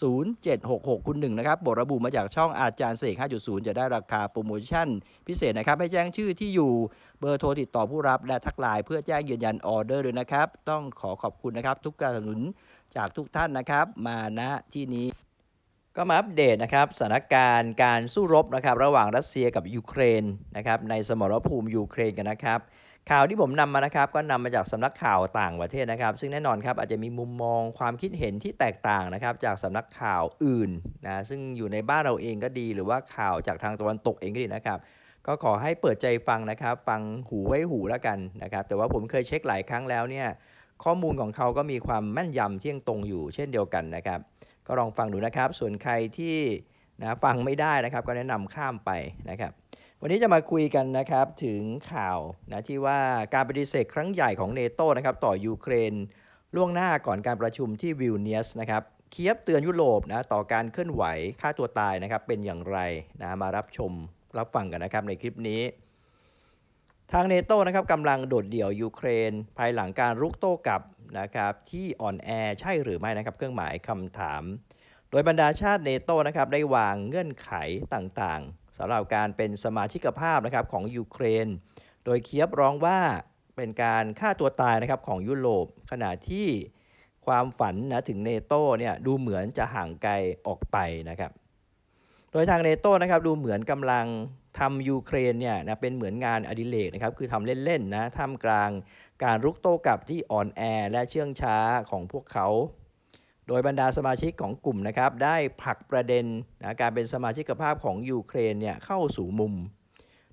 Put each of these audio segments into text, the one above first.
0766 คุณหนึ่งนะครับบทระบุมาจากช่องอาจารย์เสก 5.0 จะได้ราคาโปรโมชั่น พิเศษนะครับ ให้แจ้งชื่อที่อยู่เบอร์โทรติดต่อผู้รับและทักไลน์เพื่อแจ้งยืนยันออเดอร์ด้วยนะครับ ต้องขอขอบคุณนะครับ ทุกการสนับสนุนจากทุกท่านนะครับ มาณที่นี้ก็มาอัปเดตนะครับสถานการณ์การสู้รบนะครับ ระหว่างรัสเซียกับยูเครนนะครับในสมรภูมิยูเครนกันนะครับ ข่าวที่ผมนำมานะครับก็นำมาจากสำนักข่าวต่างประเทศนะครับ ซึ่งแน่นอนครับอาจจะมีมุมมองความคิดเห็นที่แตกต่างนะครับจากสำนักข่าวอื่นนะซึ่งอยู่ในบ้านเราเองก็ดี หรือว่าข่าวจากทางตะวันตกเองก็ดีนะครับ ก็ขอให้เปิดใจฟังนะครับ ฟังหูไว้หูแล้วกันนะครับ แต่ว่าผมเคยเช็คหลายครั้งแล้วเนี่ยข้อมูลของเขาก็มีความแม่นยำที่ยงตรงอยู่เช่นเดียวกันนะครับ ก็ลองฟังดูนะครับ ส่วนใครที่นะฟังไม่ได้นะครับ ก็แนะนำข้ามไปนะครับ วันนี้จะมาคุยกันนะครับถึงข่าวนะที่ว่าการปฏิเสธครั้งใหญ่ของเนโตนะครับต่อยูเครน ล่วงหน้าก่อนการประชุมที่วิลเนียสนะครับเคียบเตือนยุโรปนะต่อการเคลื่อนไหวฆ่าตัวตายนะครับเป็นอย่างไรนะมารับชมรับฟังกันนะครับในคลิปนี้ ทางเนโตนะครับกำลังโดดเดี่ยวยูเครน ภายหลังการรุกโต้กลับนะครับที่อ่อนแอใช่หรือไม่นะครับเครื่องหมายคำถาม โดยบรรดาชาติเนโตนะครับได้วางเงื่อนไขต่างๆสำหรับการเป็นสมาชิกภาพนะครับของยูเครน โดยเคียบร้องว่าเป็นการฆ่าตัวตายนะครับของยุโรปขณะที่ความฝันนะถึงเนโตเนี่ยดูเหมือนจะห่างไกลออกไปนะครับ โดยทางเนโตนะครับดูเหมือนกำลังทำยูเครนเนี่ยนะเป็นเหมือนงานอดิเรกนะครับคือทำเล่นๆนะท่ามกลางการรุกโต้กลับที่อ่อนแอและเชื่องช้าของพวกเขา ดยบรรดาสมาชิกของกลุ่มนะครับได้ผลักประเด็นนะการเป็นสมาชิกภาพของยูเครนเนี่ยเข้าสู่มุม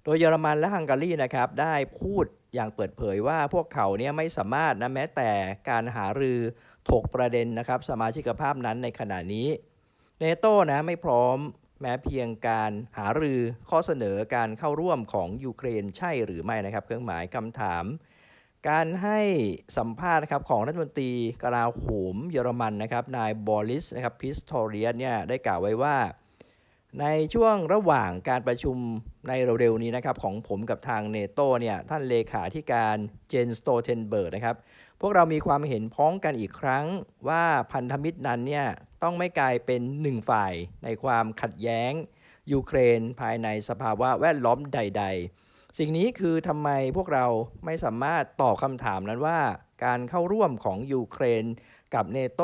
โดยเยอรมันและฮังการีนะครับได้พูดอย่างเปิดเผยว่าพวกเขาเนี่ยไม่สามารถนะแม้แต่การหารือถกประเด็นนะครับสมาชิกภาพนั้นในขณะนี้เนโต้นะไม่พร้อมแม้เพียงการหารือข้อเสนอการเข้าร่วมของยูเครนใช่หรือไม่นะครับ เครื่องหมายคำถาม การให้สัมภาษณ์นะครับของรัฐมนตรีกลาโหมเยอรมันนะครับนายบอริสนะครับพิสโตเรียสเนี่ยได้กล่าวไว้ว่า ในช่วงระหว่างการประชุมในเร็วๆนี้นะครับของผมกับทางเนโตเนี่ยท่านเลขาธิการเจนสโตเทนเบิร์กนะครับพวกเรามีความเห็นพ้องกันอีกครั้งว่าพันธมิตรนั้นเนี่ยต้องไม่กลายเป็นหนึ่งฝ่ายในความขัดแย้งยูเครนภายในสภาวะแวดล้อมใด ๆ สิ่งนี้คือทำไมพวกเราไม่สามารถตอบคำถามนั้นว่า การเข้าร่วมของยูเครนกับเนโต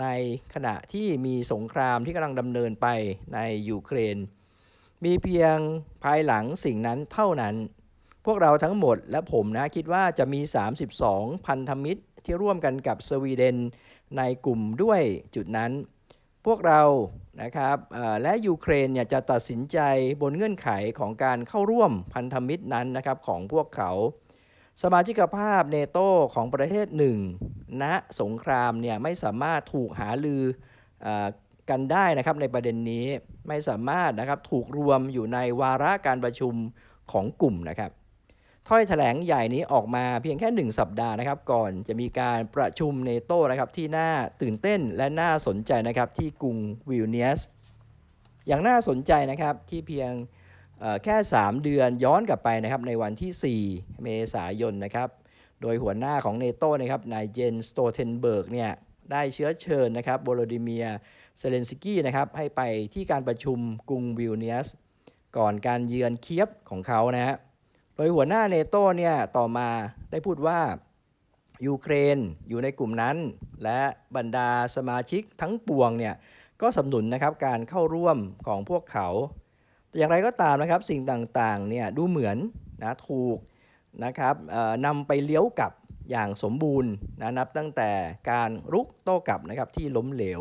ในขณะที่มีสงครามที่กำลังดำเนินไปในยูเครน มีเพียงภายหลังสิ่งนั้นเท่านั้น พวกเราทั้งหมดและผมนะคิดว่าจะมี 32 พันธมิตรที่ร่วมกันกับสวีเดนในกลุ่มด้วยจุดนั้น พวกเรานะครับและยูเครนเนี่ยจะตัดสินใจบนเงื่อนไขของการเข้าร่วมพันธมิตรนั้นนะครับของพวกเขา สมาชิกภาพเนโตของประเทศหนึ่งณสงครามเนี่ยไม่สามารถถูกหาลืออกันได้นะครับในประเด็นนี้ไม่สามารถนะครับถูกรวมอยู่ในวาระการประชุมของกลุ่มนะครับ ถ้อยแถลงใหญ่นี้ออกมาเพียงแค่ 1 สัปดาห์นะครับ ก่อนจะมีการประชุมเนโตนะครับที่น่าตื่นเต้นและน่าสนใจนะครับที่กรุงวิลเนียสอย่างน่าสนใจนะครับที่เพียงเอ่อแค่ 3 เดือนย้อนกลับไปนะครับในวันที่ 4 เมษายนนะครับ โดยหัวหน้าของเนโตนะครับนายเจนสโตเทนเบิร์กเนี่ยได้เชื้อเชิญนะครับโบโลดิเมียเซเลนสกี้นะครับให้ไปที่การประชุมกรุงวิลเนียส ก่อนการเยือนเคียฟของเขานะฮะ โดยหัวหน้าเนโตเนี่ยต่อมาได้พูดว่ายูเครนอยู่ในกลุ่มนั้น และบรรดาสมาชิกทั้งปวงเนี่ยก็สนับสนุนนะครับการเข้าร่วมของพวกเขาแต่อย่างไรก็ตามนะครับสิ่งต่างๆเนี่ยดูเหมือนนะถูกนะครับนำไปเลี้ยวกลับอย่างสมบูรณ์นะนับตั้งแต่การรุกโต้กลับนะครับที่ล้มเหลว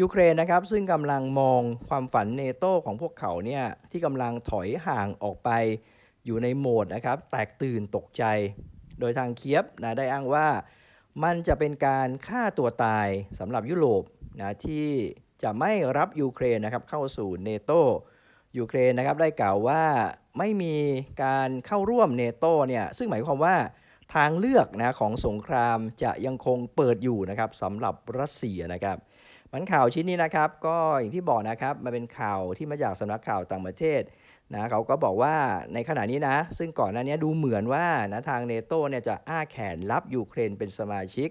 ยูเครนนะครับซึ่งกำลังมองความฝันเนโตของพวกเขาเนี่ยที่กำลังถอยห่างออกไป อยู่ในโหมดนะครับ แตกตื่นตกใจ โดยทางเคียบนะได้อ้างว่ามันจะเป็นการฆ่าตัวตายสำหรับยุโรปนะที่จะไม่รับยูเครนนะครับเข้าสู่เนโตยูเครนนะครับได้กล่าวว่าไม่มีการเข้าร่วมเนโตเนี่ยซึ่งหมายความว่าทางเลือกนะของสงครามจะยังคงเปิดอยู่นะครับสำหรับรัสเซียนะครับ มันข่าวชิ้นนี้นะครับ ก็อย่างที่บอกนะครับมันเป็นข่าวที่มาจากสำนักข่าวต่างประเทศนะเขาก็บอกว่าในขณะนี้นะ ซึ่งก่อนหน้านี้ดูเหมือนว่านะทางเนโตเนี่ยจะอ้าแขนรับยูเครนเป็นสมาชิก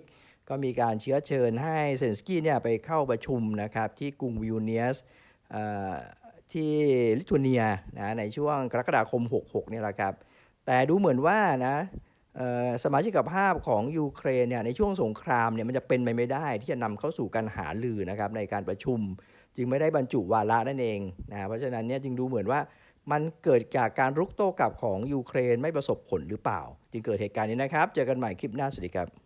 ก็มีการเชื้อเชิญให้เซนสกี้เนี่ยไปเข้าประชุมนะครับที่กรุงวิลเนียสที่ลิทัวเนียนะในช่วงกรกฎาคม 66เนี่ยแหละครับ แต่ดูเหมือนว่านะ สมาชิกภาพของยูเครนเนี่ยในช่วงสงครามเนี่ยมันจะเป็นไปไม่ได้ที่จะนำเข้าสู่การหาลือนะครับในการประชุม จึงไม่ได้บรรจุวาระนั่นเองนะเพราะฉะนั้นเนี่ยจึงดูเหมือนว่ามันเกิดจากการรุกโต้กลับของยูเครนไม่ประสบผลหรือเปล่า จึงเกิดเหตุการณ์นี้นะครับ เจอกันใหม่คลิปหน้าสวัสดีครับ